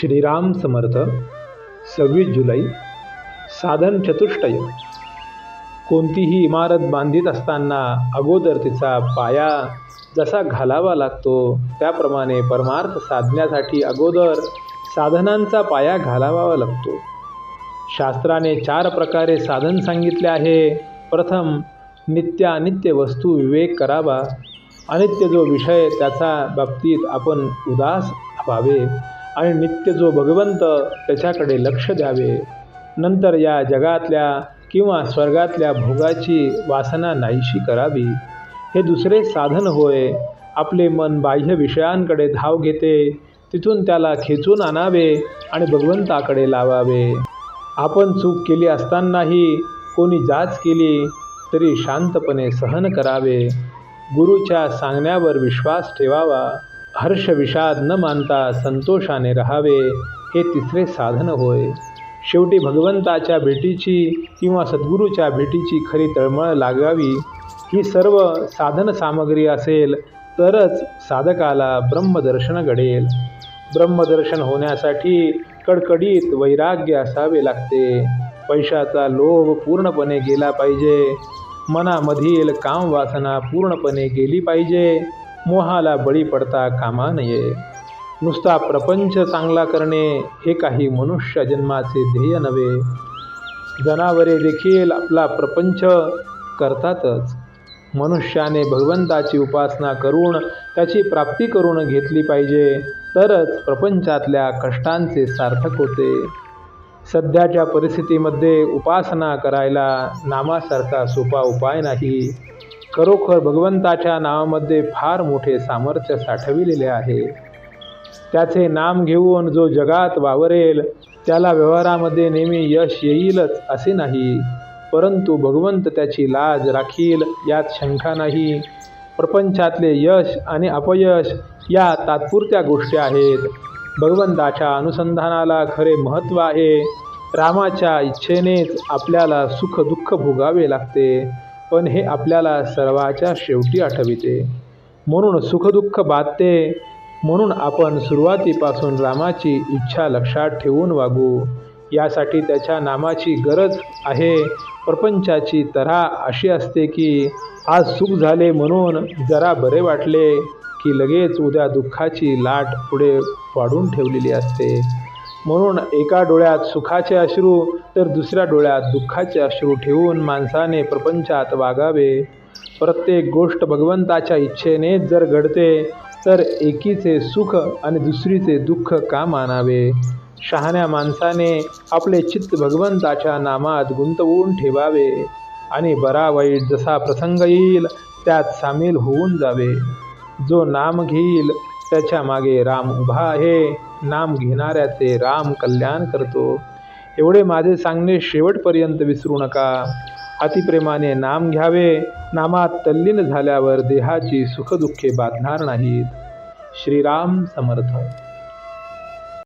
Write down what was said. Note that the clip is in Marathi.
श्रीराम समर्थ सव्वीस जुलै साधन चतुष्टय कोणतीही इमारत बांधित असताना अगोदर तिचा पाया जसा घालावा लागतो त्याप्रमाणे परमार्थ साधण्यासाठी अगोदर साधनांचा पाया घालावा लागतो. शास्त्राने चार प्रकारे साधन सांगितले आहे. प्रथम नित्य अनित्य वस्तू विवेक करावा. अनित्य जो विषय त्याचा बाबतीत आपण उदास व्हावे आणि नित्य जो भगवंत त्याच्याकडे लक्ष द्यावे. नंतर या जगातल्या किंवा स्वर्गातल्या भोगाची वासना नाहीशी करावी. हे दुसरे साधन होय. आपले मन बाह्य विषयांकडे धाव घेते. तिथून त्याला खेचून आणावे आणि भगवंताकडे लावावे. आपण चूक केली असतानाही कोणी जाच केली तरी शांतपणे सहन करावे. गुरुच्या सांगण्यावर विश्वास ठेवावा. हर्ष विषाद न मानता संतोषाने राहावे हे तिसरे साधन होय. शेवटी भगवंताच्या भेटीची किंवा सद्गुरूच्या भेटीची खरी तळमळ लागावी. ही सर्व साधन सामग्री असेल तरच साधकाला ब्रह्मदर्शन घडेल. ब्रह्मदर्शन होण्यासाठी कडकडीत वैराग्य असावे लागते. पैशाचा लोभ पूर्णपणे गेला पाहिजे. मनामधील कामवासना पूर्णपणे गेली पाहिजे. मोहाला बळी पडता कामा नये. नुसता प्रपंच चांगला करणे हे काही मनुष्य जन्माचे ध्येय नव्हे. जनावरे देखील आपला प्रपंच करतातच. मनुष्याने भगवंताची उपासना करून त्याची प्राप्ती करून घेतली पाहिजे तरच प्रपंचातल्या कष्टांचे सार्थक होते. सध्याच्या परिस्थितीमध्ये उपासना करायला नामासारखा सोपा उपाय नाही. खरोखर भगवंताच्या नावामध्ये फार मोठे सामर्थ्य साठविलेले आहे. त्याचे नाम घेऊन जो जगात वावरेल त्याला व्यवहारामध्ये नेहमी यश येईलच असे नाही. परंतु भगवंत त्याची लाज राखील यात शंका नाही. प्रपंचातले यश आणि अपयश या तात्पुरत्या गोष्टी आहेत. भगवंताच्या अनुसंधानाला खरे महत्त्व आहे. रामाच्या इच्छेनेच आपल्याला सुख दुःख भोगावे लागते. पण हे आपल्याला सर्वाच्या शेवटी आठविते. म्हणून सुखदुःख बाधते. म्हणून आपण सुरुवातीपासून रामाची इच्छा लक्षात ठेवून वागू. यासाठी त्याच्या नामाची गरज आहे. प्रपंचाची तऱ्हा अशी असते की आज सुख झाले म्हणून जरा बरे वाटले की लगेच उद्या दुःखाची लाट पुढे वाढून ठेवलेली असते. म्हणून एका डोळ्यात सुखाचे अश्रू तर दुसऱ्या डोळ्यात दुःखाचे अश्रू ठेवून माणसाने प्रपंचात वागावे. प्रत्येक गोष्ट भगवंताच्या इच्छेनेच जर घडते तर एकीचे सुख आणि दुसरीचे दुःख का मानावे? शहाण्या माणसाने आपले चित्त भगवंताच्या नामात गुंतवून ठेवावे आणि बरा वाईट जसा प्रसंग येईल त्यात सामील होऊन जावे. जो नाम घेईल त्याच्यामागे राम उभा आहे. नाम घेणाऱ्याचे राम कल्याण करतो. एवढे माझे सांगणे शेवटपर्यंत विसरू नका. अतिप्रेमाने नाम घ्यावे. नामात तल्लीन झाल्यावर देहाची सुखदुःखे बाधणार नाहीत. श्रीराम समर्थ.